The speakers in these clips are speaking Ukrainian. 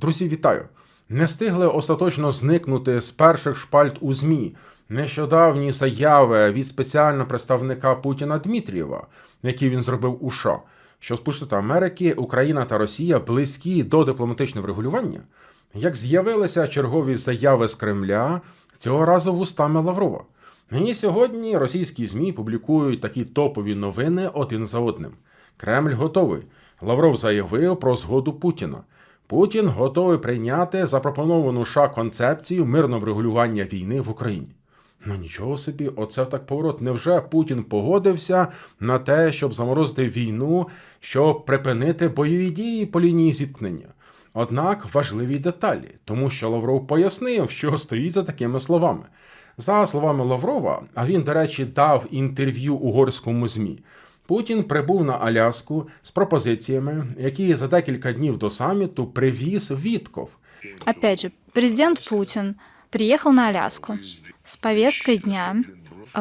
Друзі, вітаю! Не встигли остаточно зникнути з перших шпальт у ЗМІ нещодавні заяви від спеціального представника Путіна Дмитрієва, які він зробив у США, що Сполучені Америки, Україна та Росія близькі до дипломатичного врегулювання. Як з'явилися чергові заяви з Кремля, цього разу вустами Лаврова. Нині сьогодні російські ЗМІ публікують такі топові новини один за одним. Кремль готовий. Лавров заявив про згоду Путіна. Путін готовий прийняти запропоновану США концепцію мирного врегулювання війни в Україні. Ну нічого собі, оце так поворот. Невже Путін погодився на те, щоб заморозити війну, щоб припинити бойові дії по лінії зіткнення? Однак важливі деталі, тому що Лавров пояснив, що стоїть за такими словами. За словами Лаврова, а він, до речі, дав інтерв'ю угорському ЗМІ. Путін прибув на Аляску з пропозиціями, які за декілька днів до саміту привіз Вітков. Опять же, президент Путин приехал на Аляску с повесткой дня,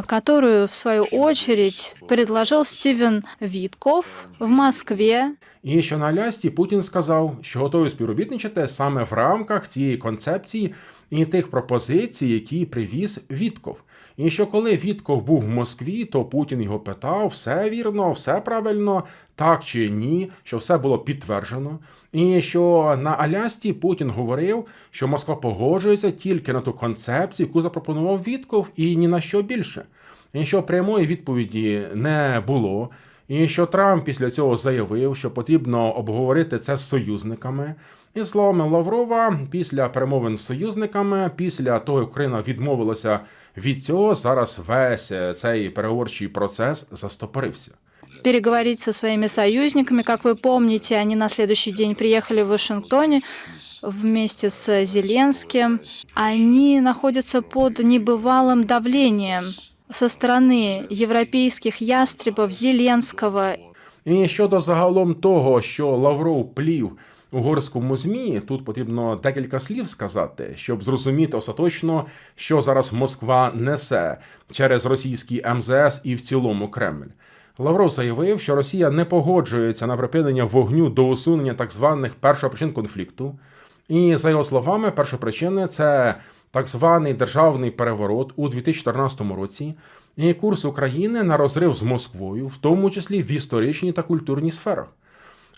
которую, в свою очередь, предложил Стивен Витков в Москве. І що на Алясці Путін сказав, що готовий співробітничати саме в рамках цієї концепції і тих пропозицій, які привіз Вітков. І що коли Вітков був в Москві, то Путін його питав, все вірно, все правильно, так чи ні, що все було підтверджено. І що на Алясці Путін говорив, що Москва погоджується тільки на ту концепцію, яку запропонував Вітков, і ні на що більше. І що прямої відповіді не було І що Трамп після цього заявив, що потрібно обговорити це з союзниками. І словами Лаврова, після перемовин з союзниками, після того, як Україна відмовилася від цього, зараз весь цей переговорчий процес застопорився. Переговорить со своими союзниками. Как вы помните, они на следующий день приехали в Вашингтоне вместе с Зеленским. Они находятся под небывалым давлением со стороны европейских ястребов Зеленского І щодо загалом того, що Лавров плів угорському змі, тут потрібно декілька слів сказати, щоб зрозуміти остаточно, що зараз Москва несе через російський МЗС і в цілому Кремль. Лавров заявив, що Росія не погоджується на припинення вогню до усунення так званих першопричин конфлікту. І за його словами, першопричини це так званий державний переворот у 2014 році і курс України на розрив з Москвою, в тому числі в історичній та культурній сферах.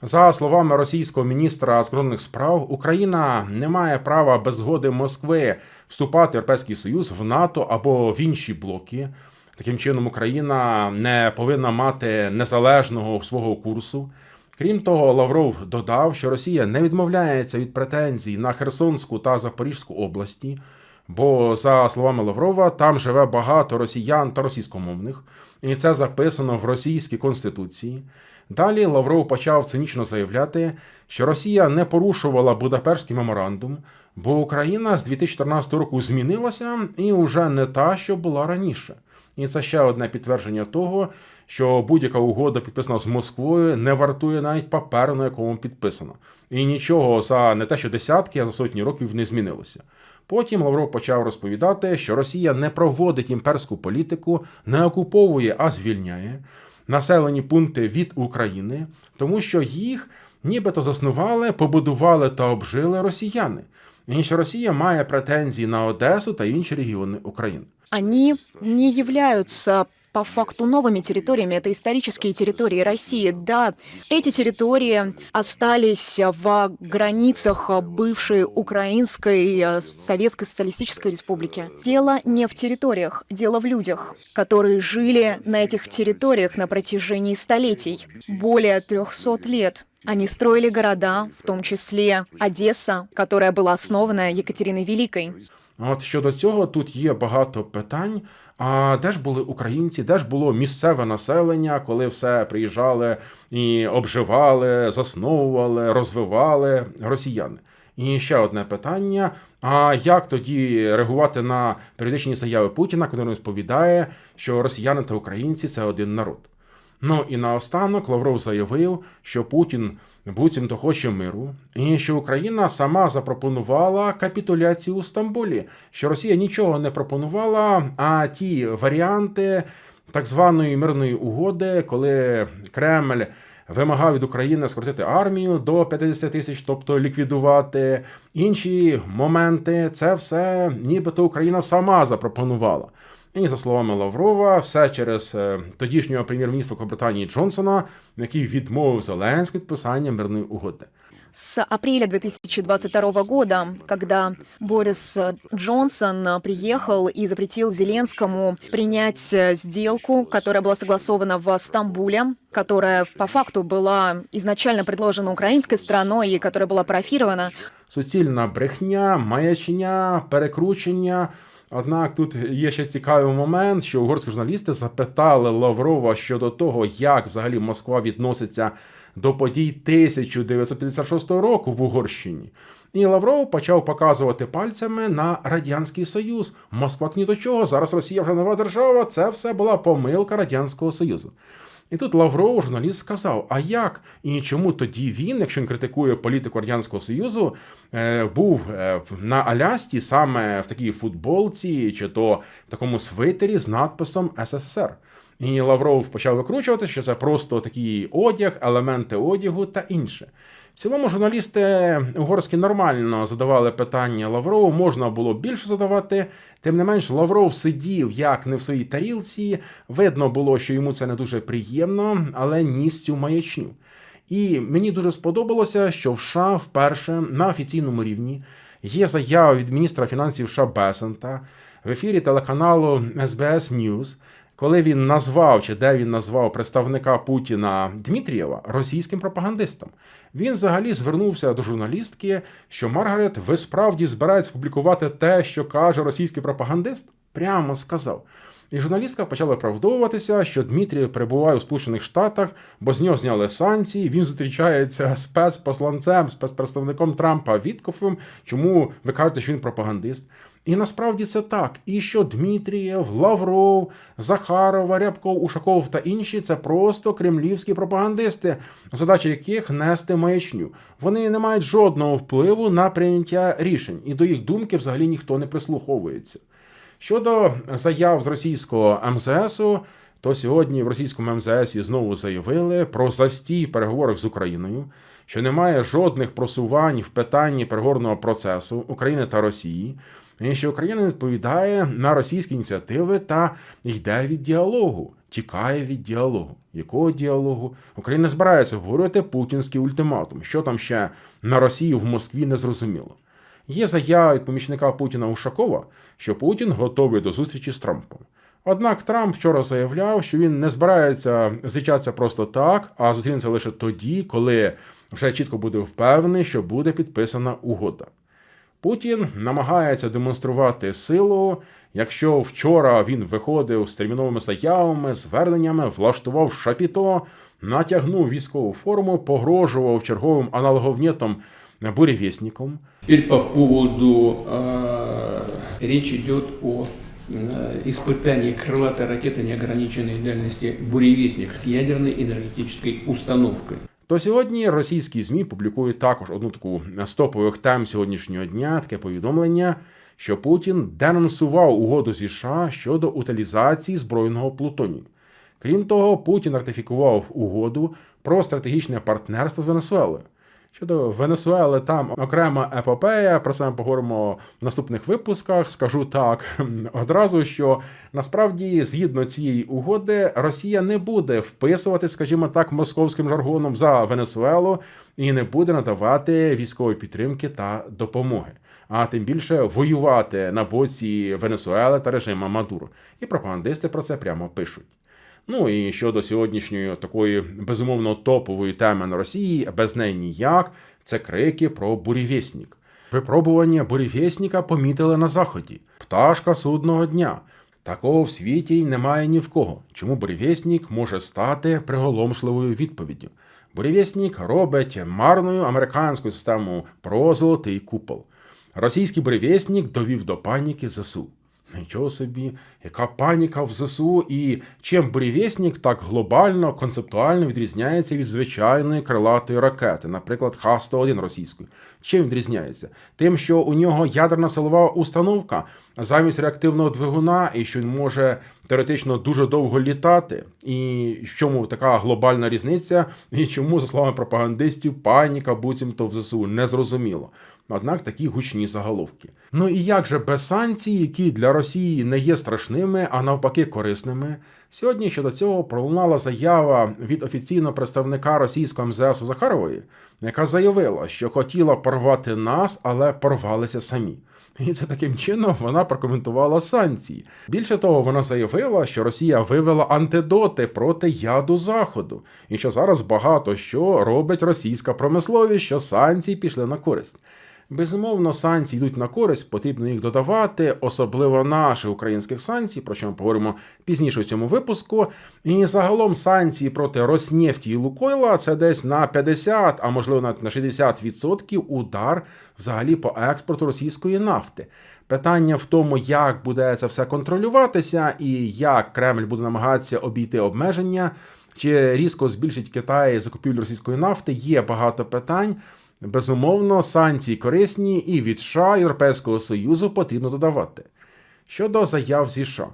За словами російського міністра закордонних справ, Україна не має права без згоди Москви вступати в Європейський Союз в НАТО або в інші блоки. Таким чином, Україна не повинна мати незалежного свого курсу. Крім того, Лавров додав, що Росія не відмовляється від претензій на Херсонську та Запорізьку області, бо, за словами Лаврова, там живе багато росіян та російськомовних, і це записано в російській конституції. Далі Лавров почав цинічно заявляти, що Росія не порушувала Будапештський меморандум, бо Україна з 2014 року змінилася і вже не та, що була раніше. І це ще одне підтвердження того, що будь-яка угода, підписана з Москвою, не вартує навіть паперу, на якому підписано. І нічого за не те, що десятки, а за сотні років не змінилося. Потім Лавров почав розповідати, що Росія не проводить імперську політику, не окуповує, а звільняє населені пункти від України, тому що їх нібито заснували, побудували та обжили росіяни. І що Росія має претензії на Одесу та інші регіони України. Они не являются по факту новыми территориями. Это исторические территории России. Да, эти территории остались в границах бывшей Украинской э, Советской Социалистической Республики. Дело не в территориях, дело в людях, которые жили на этих территориях на протяжении столетий, более 300 лет. Они строили города, в том числе Одесса, которая была основана Екатериной Великой. От щодо цього тут є багато питань. А де ж були українці, де ж було місцеве населення, коли все приїжджали і обживали, засновували, розвивали росіяни? І ще одне питання: а як тоді реагувати на періодичні заяви Путіна, коли він розповідає, що росіяни та українці це один народ? Ну і наостанок Лавров заявив, що Путін буцімто хоче миру, і що Україна сама запропонувала капітуляцію у Стамбулі, що Росія нічого не пропонувала, а ті варіанти так званої мирної угоди, коли Кремль вимагав від України скоротити армію до 50 тисяч, тобто ліквідувати. Інші моменти це все нібито Україна сама запропонувала. І за словами Лаврова, все через е, тодішнього прем'єр-міністра Великобританії Джонсона, який відмовив Зеленську від підписання мирної угоди. С апреля 2022 года, когда Борис э, Джонсон э, приехал и запретил Зеленскому принять э, сделку, которая была согласована в Стамбуле, которая по факту была изначально предложена украинской стороной и которая была парафирована суцільна брехня, маячня, перекручення. Однак тут є ще цікавий момент, що угорські журналісти запитали Лаврова щодо того, як взагалі Москва відноситься до подій 1956 року в Угорщині. І Лавров почав показувати пальцями на Радянський Союз. Москва ні до чого, зараз Росія вже нова держава. Це все була помилка Радянського Союзу. І тут Лавров, журналіст, сказав: а як і чому тоді він, якщо він критикує політику Радянського Союзу, е, був е, на Алясці саме в такій футболці чи то в такому свитері з надписом СССР? І Лавров почав викручувати, що це просто такий одяг, елементи одягу та інше. Цілому журналісти угорські нормально задавали питання Лаврову, можна було більше задавати. Тим не менш, Лавров сидів як не в своїй тарілці. Видно було, що йому це не дуже приємно, але ніс цю маячню. І мені дуже сподобалося, що в США вперше на офіційному рівні є заява від міністра фінансів США Бесента в ефірі телеканалу SBS News, коли він назвав чи де він назвав представника Путіна Дмитрієва російським пропагандистом. Він взагалі звернувся до журналістки, що Маргарет, ви справді збирається публікувати те, що каже російський пропагандист? Прямо сказав. І журналістка почала оправдовуватися, що Дмитрій перебуває у Сполучених Штатах, бо з нього зняли санкції. Він зустрічається з спецпосланцем, спецпредставником Трампа Віткофом. Чому ви кажете, що він пропагандист? І насправді це так. І що Дмитрієв, Лавров, Захарова, Рябков, Ушаков та інші це просто кремлівські пропагандисти, задача яких нести маячню. Вони не мають жодного впливу на прийняття рішень, і до їх думки взагалі ніхто не прислуховується. Щодо заяв з російського МЗСу, то сьогодні в російському МЗСі знову заявили про застій в переговорах з Україною, що немає жодних просувань в питанні переговорного процесу України та Росії, і що Україна не відповідає на російські ініціативи та йде від діалогу, тікає від діалогу. Якого діалогу? Україна збирається обговорювати путінський ультиматум. Що там ще на Росії в Москві не зрозуміло. Є заява від помічника Путіна Ушакова, що Путін готовий до зустрічі з Трампом. Однак Трамп вчора заявляв, що він не збирається зустрічатися просто так, а зустрінеться лише тоді, коли вже чітко буде впевнений, що буде підписана угода. Путін намагається демонструвати силу. Якщо вчора він виходив з терміновими заявами, зверненнями, влаштував шапіто, натягнув військову форму, погрожував черговим аналоговнітом буревісником, Теперь по поводу э, речь идет о э, испытании крылатой ракеты неограниченной дальности «Буревестник» с ядерной энергетической установкой. То сьогодні російські ЗМІ публікують також одну таку з топових тем сьогоднішнього дня, таке повідомлення, що Путін денонсував угоду зі США щодо утилізації збройного плутонію. Крім того, Путін ратифікував угоду про стратегічне партнерство з Венесуелою. Щодо Венесуели, там окрема епопея. Про це ми поговоримо в наступних випусках. Скажу так одразу, що насправді, згідно цієї угоди, Росія не буде вписувати, скажімо так, московським жаргоном за Венесуелу і не буде надавати військової підтримки та допомоги. А тим більше воювати на боці Венесуели та режима Мадуро. І пропагандисти про це прямо пишуть. Ну і щодо сьогоднішньої такої безумовно топової теми на Росії, без неї ніяк, це крики про бурєвєснік. Випробування бурєвєсника помітили на заході. Пташка судного дня. Такого в світі й немає ні в кого. Чому бурєвєснік може стати приголомшливою відповіддю? Бурєвєснік робить марною американську систему про золотий купол. Російський бурєвєснік довів до паніки ЗСУ. Нічого собі, яка паніка в ЗСУ, і чим бурєвєснік так глобально, концептуально відрізняється від звичайної крилатої ракети, наприклад, Х-101 російської. Чим відрізняється? Тим, що у нього ядерна силова установка замість реактивного двигуна, і що він може теоретично дуже довго літати. І чому така глобальна різниця, і чому, за словами пропагандистів, паніка буцімто в ЗСУ незрозуміло. Однак такі гучні заголовки. Ну і як же без санкцій, які для Росії не є страшними, а навпаки корисними? Сьогодні щодо цього пролунала заява від офіційного представника російського МЗС Захарової, яка заявила, що хотіла порвати нас, але порвалися самі. І це таким чином вона прокоментувала санкції. Більше того, вона заявила, що Росія вивела антидоти проти яду Заходу, і що зараз багато що робить російська промисловість, що санкції пішли на користь. Безумовно, санкції йдуть на користь, потрібно їх додавати, особливо наших українських санкцій, про що ми поговоримо пізніше у цьому випуску. І загалом санкції проти Роснефті і Лукойла це десь на 50, а можливо навіть на 60% удар взагалі по експорту російської нафти. Питання в тому, як буде це все контролюватися, і як Кремль буде намагатися обійти обмеження, чи різко збільшить Китай закупівлю російської нафти. Є багато питань. Безумовно, санкції корисні, і від США Європейського Союзу потрібно додавати. Щодо заяв зі США.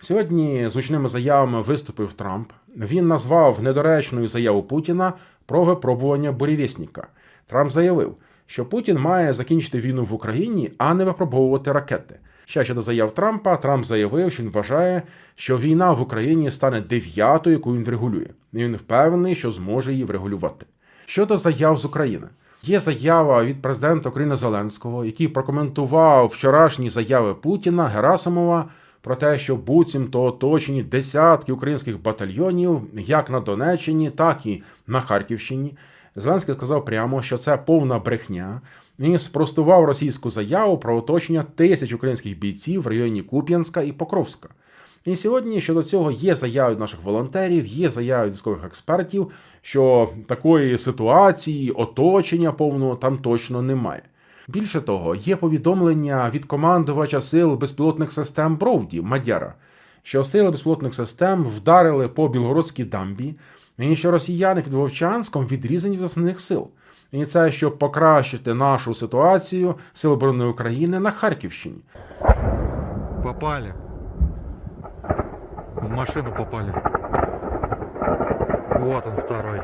Сьогодні з гучними заявами виступив Трамп. Він назвав недоречною заяву Путіна про випробування бурєвєсника. Трамп заявив, що Путін має закінчити війну в Україні, а не випробовувати ракети. Ще щодо заяв Трампа, Трамп заявив, що він вважає, що війна в Україні стане дев'ятою, яку він врегулює. І він впевнений, що зможе її врегулювати. Щодо заяв з України. Є заява від президента України Зеленського, який прокоментував вчорашні заяви Путіна Герасимова про те, що буцімто оточені десятки українських батальйонів, як на Донеччині, так і на Харківщині. Зеленський сказав прямо, що це повна брехня. Він спростував російську заяву про оточення тисяч українських бійців в районі Куп'янська і Покровська. І сьогодні щодо цього є заяви наших волонтерів, є заяви військових експертів, що такої ситуації, оточення повного там точно немає. Більше того, є повідомлення від командувача сил безпілотних систем Бровді Мадяра, що сили безпілотних систем вдарили по білгородській дамбі, і що росіяни під Вовчанськом відрізані від основних сил. І це щоб покращити нашу ситуацію Сил оборони України на Харківщині. Попали. В машину попали. Вот он второй.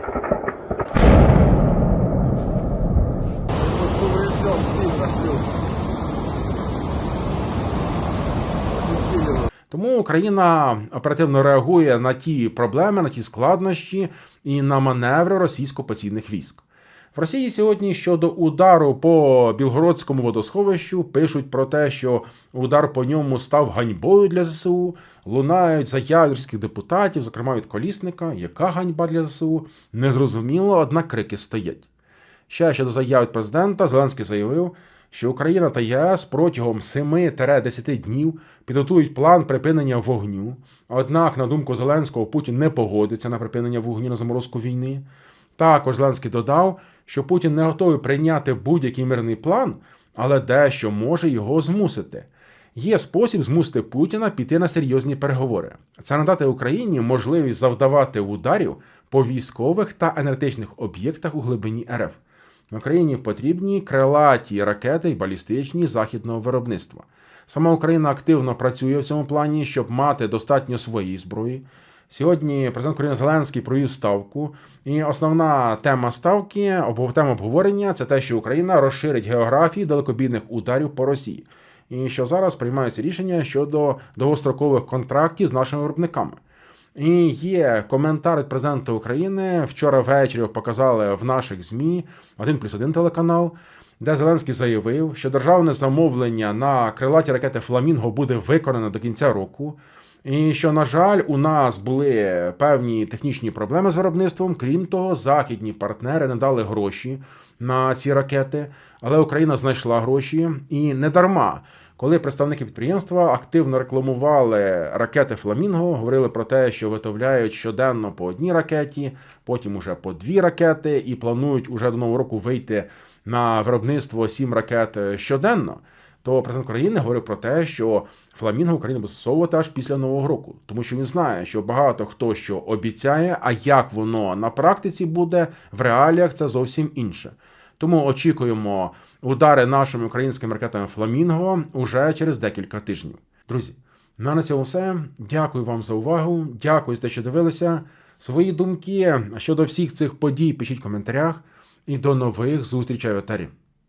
Тому Україна оперативно реагує на ті проблеми, на ті складнощі і на маневри російсько-окупаційних військ. В Росії сьогодні щодо удару по Білгородському водосховищу пишуть про те, що удар по ньому став ганьбою для ЗСУ. Лунають заяви російських депутатів, зокрема від колісника. Яка ганьба для ЗСУ? Незрозуміло, однак крики стоять. Ще щодо заяв від президента, Зеленський заявив, що Україна та ЄС протягом 7-10 днів підготують план припинення вогню. Однак, на думку Зеленського, Путін не погодиться на припинення вогню на заморозку війни. Також Зеленський додав, що Путін не готовий прийняти будь-який мирний план, але дещо може його змусити. Є спосіб змусити Путіна піти на серйозні переговори. Це надати Україні можливість завдавати ударів по військових та енергетичних об'єктах у глибині РФ. В Україні потрібні крилаті ракети і балістичні західного виробництва. Сама Україна активно працює в цьому плані, щоб мати достатньо своєї зброї. Сьогодні президент України Зеленський провів ставку, і основна тема ставки або тема обговорення це те, що Україна розширить географію далекобійних ударів по Росії, і що зараз приймаються рішення щодо довгострокових контрактів з нашими виробниками. І є коментар від президента України. Вчора ввечері показали в наших ЗМІ один плюс один телеканал, де Зеленський заявив, що державне замовлення на крилаті ракети Фламінго буде виконане до кінця року. І що, на жаль, у нас були певні технічні проблеми з виробництвом. Крім того, західні партнери не дали гроші на ці ракети, але Україна знайшла гроші і не дарма. Коли представники підприємства активно рекламували ракети Фламінго, говорили про те, що виготовляють щоденно по одній ракеті, потім уже по дві ракети, і планують уже до нового року вийти на виробництво сім ракет щоденно. То президент країни говорив про те, що фламінго Україна буде застосовувати аж після нового року, тому що він знає, що багато хто що обіцяє, а як воно на практиці буде в реаліях, це зовсім інше. Тому очікуємо удари нашими українськими ракетами Фламінго уже через декілька тижнів. Друзі, на цьому все. Дякую вам за увагу. Дякую за те, що дивилися. Свої думки щодо всіх цих подій пишіть в коментарях. І до нових зустрічей в етері.